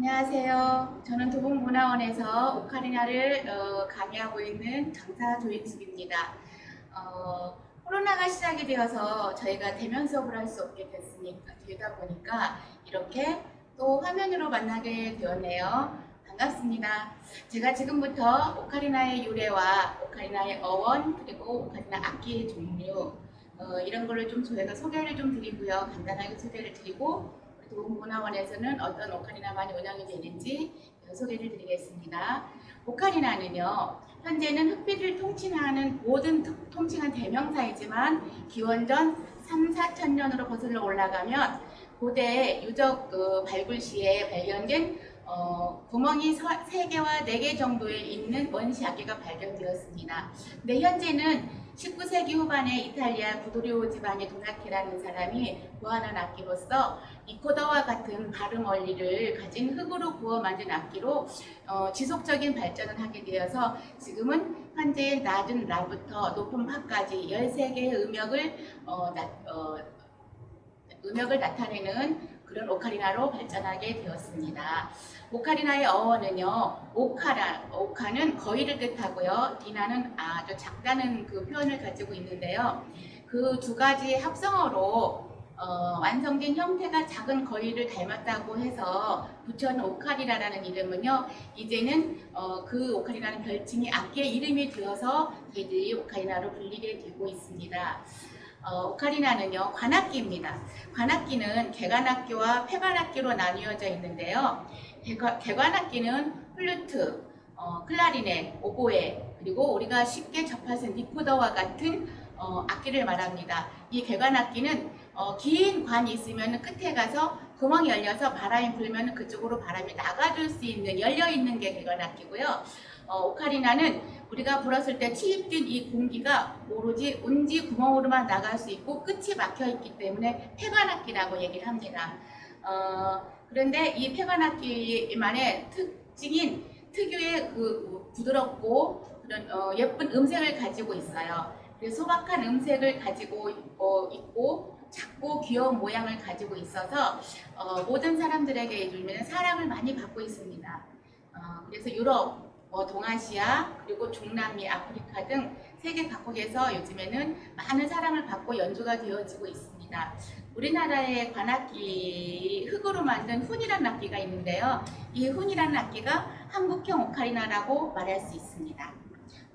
안녕하세요. 저는 도봉문화원에서 오카리나를 어, 강의하고 있는 강사 조인숙입니다. 어, 코로나가 시작이 되어서 저희가 대면 수업을 할 수 없게 됐으니까 되다 보니까 이렇게 또 화면으로 만나게 되었네요. 반갑습니다. 제가 지금부터 오카리나의 유래와 오카리나의 어원 그리고 오카리나 악기의 종류 어, 이런 거를 좀 저희가 소개를 좀 드리고요. 간단하게 소개를 드리고 도문화원에서는 어떤 오카리나만이 운영이 되는지 소개를 드리겠습니다. 오카리나는요, 현재는 흑비를 통칭하는 모든 통- 통칭한 대명사이지만 기원전 3, 4천 년으로 거슬러 올라가면 고대 유적 그 발굴 시에 발견된 어, 구멍이 3개와 4개 정도에 있는 원시 악기가 발견되었습니다. 근데 현재는 19세기 후반에 이탈리아 구도리오 지방의 도나티라는 사람이 구하는 악기로서 리코더와 같은 발음 원리를 가진 흙으로 구워 만든 악기로 어, 지속적인 발전을 하게 되어서 지금은 현재 낮은 라부터 높은 파까지 13개의 음역을 어, 나, 어, 음역을 나타내는 그런 오카리나로 발전하게 되었습니다. 오카리나의 어원은요, 오카라, 오카는 거의를 뜻하고요, 디나는 아주 작다는 그 표현을 가지고 있는데요. 그 두 가지의 합성어로 어, 완성된 형태가 작은 거위를 닮았다고 해서 붙여놓은 오카리라라는 이름은요, 이제는 어, 그 오카리라는 별칭이 악기의 이름이 되어서 저희들이 오카리나로 불리게 되고 있습니다. 어, 오카리나는요, 관악기입니다. 관악기는 개관악기와 폐관악기로 나뉘어져 있는데요. 개관, 개관악기는 플루트, 어, 클라리넷, 오보에, 그리고 우리가 쉽게 접할 수 있는 리코더와 같은 어, 악기를 말합니다. 이 개관악기는 어, 긴 관이 있으면 끝에 가서 구멍이 열려서 바람이 불면 그쪽으로 바람이 나가줄 수 있는 열려 있는 게 개관악기고요. 어, 오카리나는 우리가 불었을 때 치입된 이 공기가 오로지 운지 구멍으로만 나갈 수 있고 끝이 막혀 있기 때문에 폐관악기라고 얘기를 합니다. 어, 그런데 이 폐관악기만의 특징인 특유의 그 부드럽고 그런 어, 예쁜 음색을 가지고 있어요. 그래서 소박한 음색을 가지고 어, 있고 작고 귀여운 모양을 가지고 있어서 어, 모든 사람들에게 요즘에는 사랑을 많이 받고 있습니다. 어, 그래서 유럽, 뭐 동아시아, 그리고 중남미, 아프리카 등 세계 각국에서 요즘에는 많은 사랑을 받고 연주가 되어지고 있습니다. 우리나라의 관악기 흙으로 만든 훈이라는 악기가 있는데요. 이 훈이라는 악기가 한국형 오카리나라고 말할 수 있습니다.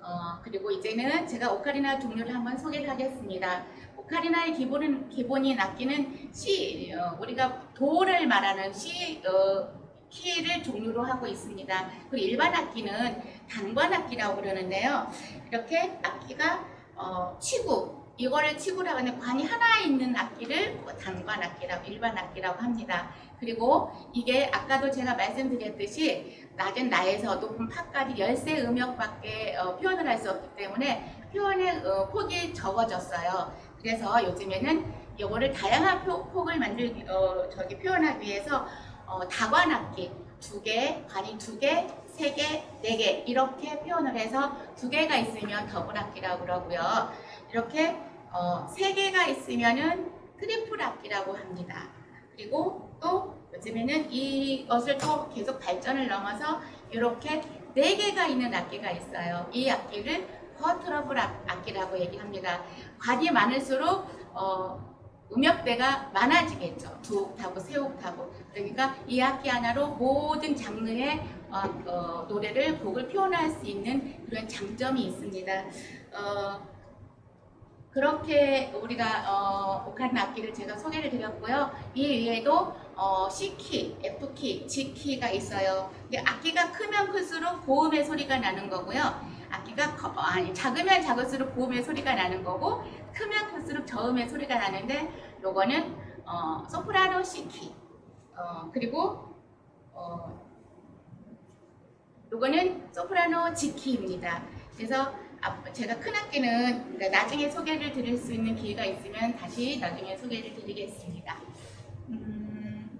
어, 그리고 이제는 제가 오카리나 종류를 한번 소개를 하겠습니다. 오카리나의 기본은, 기본인 악기는 C, 어, 우리가 도를 말하는 C, 어, 키를 종류로 하고 있습니다. 그리고 일반 악기는 단관 악기라고 그러는데요. 이렇게 악기가 어, 치구, 이거를 치구라고 하는 관이 하나 있는 악기를 뭐 단관 악기라고 일반 악기라고 합니다. 그리고 이게 아까도 제가 말씀드렸듯이 낮은 나에서 높은 파까지 열세 음역밖에 어, 표현을 할 수 없기 때문에 표현의 어, 폭이 적어졌어요. 그래서 요즘에는 이거를 다양한 표- 폭을 만들기 어, 저기 표현하기 위해서 어, 다관악기 두 개, 관이 두 개, 세 개, 네 개 이렇게 표현을 해서 두 개가 있으면 더블악기라고 그러고요. 이렇게 어, 세 개가 있으면은 트리플 악기라고 합니다. 그리고 또 요즘에는 이것을 더 계속 발전을 넘어서 이렇게 네 개가 있는 악기가 있어요. 이 악기를 쿼트러블 악- 악기라고 얘기합니다. 관이 많을수록 어, 음역대가 많아지겠죠. 두 옥타브, 세 옥타브. 그러니까 이 악기 하나로 모든 장르의 어, 어, 노래를 곡을 표현할 수 있는 그런 장점이 있습니다. 어, 그렇게 우리가 어, 오카리나 악기를 제가 소개를 드렸고요. 이 외에도 어, C키, F키, G키가 있어요. 악기가 크면 클수록 고음의 소리가 나는 거고요. 악기가 커, 어, 아니 작으면 작을수록 고음의 소리가 나는 거고 크면 클수록 저음의 소리가 나는데 요거는 어, 소프라노 C키 어, 그리고 어, 요거는 소프라노 G키입니다. 그래서 앞- 제가 큰 악기는 그러니까 나중에 소개를 드릴 수 있는 기회가 있으면 다시 나중에 소개를 드리겠습니다. 음,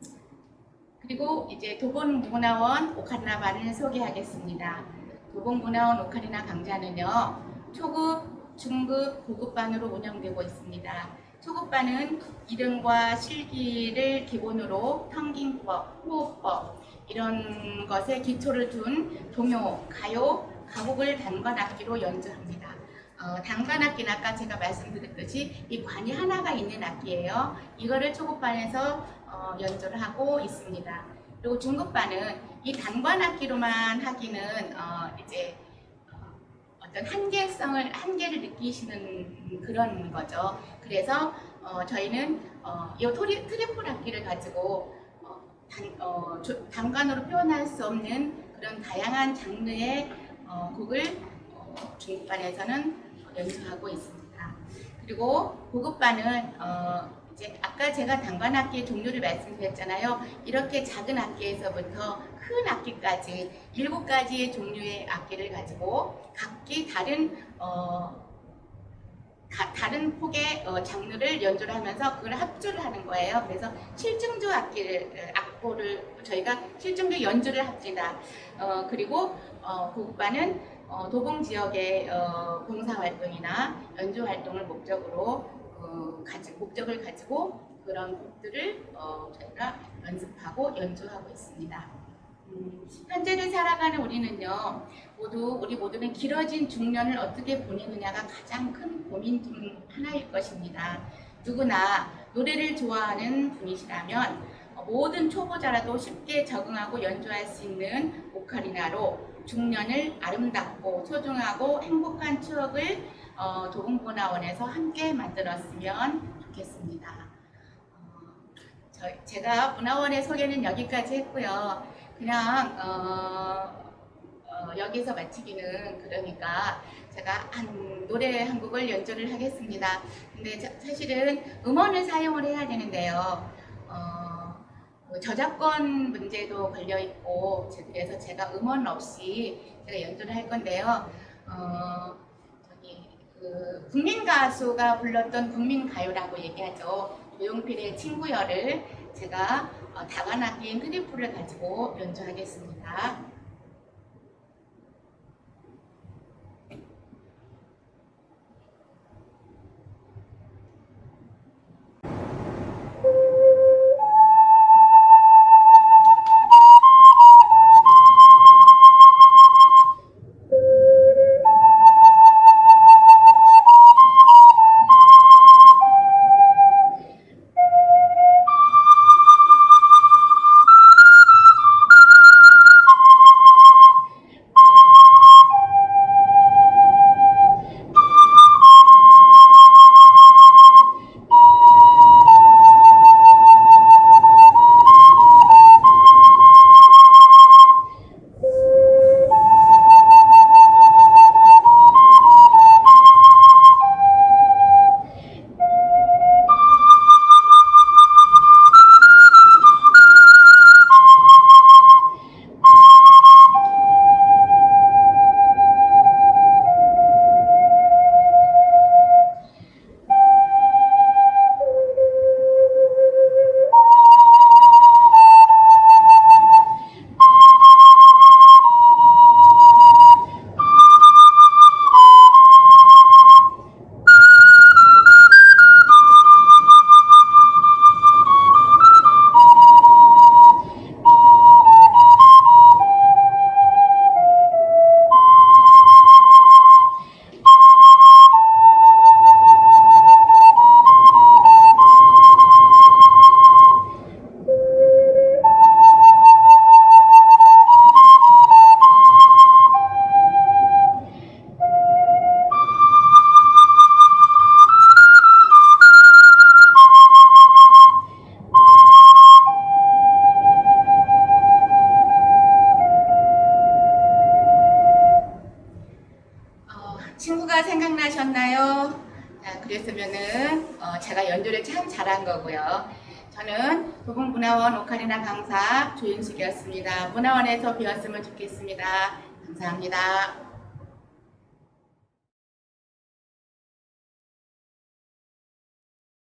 그리고 이제 도봉문화원 오카리나반을 소개하겠습니다. 도봉문화원 오카리나 강좌는요, 초급, 중급, 고급반으로 운영되고 있습니다. 초급반은 이름과 실기를 기본으로 텅깅법, 호흡법, 이런 것에 기초를 둔 동요, 가요, 가곡을 단관 악기로 연주합니다. 어, 단관 악기는 아까 제가 말씀드렸듯이 이 관이 하나가 있는 악기예요. 이거를 초급반에서 어, 연주를 하고 있습니다. 그리고 중급반은 이 단관 악기로만 하기는 어, 이제 어, 어떤 한계성을 한계를 느끼시는 그런 거죠. 그래서 어, 저희는 어, 이 토리, 트리플 악기를 가지고 어, 단, 어, 조- 단관으로 표현할 수 없는 그런 다양한 장르의 어, 곡을 어, 중급반에서는 연주하고 있습니다. 그리고 고급반은 어, 이제 아까 제가 단관 악기의 종류를 말씀드렸잖아요. 이렇게 작은 악기에서부터 큰 악기까지 일곱 가지의 종류의 악기를 가지고 각기 다른 어, 가- 다른 폭의 어, 장르를 연주를 하면서 그걸 합주를 하는 거예요. 그래서 실증조 악기를 어, 악보를 저희가 실증조 연주를 합니다. 어, 그리고 어, 고급반은 어, 도봉 지역의 어, 봉사 활동이나 연주 활동을 목적으로 어, 가지, 목적을 가지고 그런 곡들을 어, 저희가 연습하고 연주하고 있습니다. 음, 현재를 살아가는 우리는요, 모두 우리 모두는 길어진 중년을 어떻게 보내느냐가 가장 큰 고민 중 하나일 것입니다. 누구나 노래를 좋아하는 분이시라면 어, 모든 초보자라도 쉽게 적응하고 연주할 수 있는 오카리나로 중년을 아름답고 소중하고 행복한 추억을 어, 도봉문화원에서 함께 만들었으면 좋겠습니다. 어, 저, 제가 문화원의 소개는 여기까지 했고요. 그냥 어, 어, 여기서 마치기는 그러니까 제가 한 노래 한 곡을 연주를 하겠습니다. 근데 자- 사실은 음원을 사용을 해야 되는데요. 어, 그 저작권 문제도 걸려 있고 제- 그래서 제가 음원 없이 제가 연주를 할 건데요. 어, 그 국민 가수가 불렀던 국민 가요라고 얘기하죠. 조용필의 친구여를 제가 어, 다관악기인 트리플을 가지고 연주하겠습니다. 생각나셨나요? 자, 그랬으면은 어, 제가 연주를 참 잘한 거고요. 저는 도봉문화원 오카리나 강사 조윤숙이었습니다. 문화원에서 배웠으면 좋겠습니다. 감사합니다.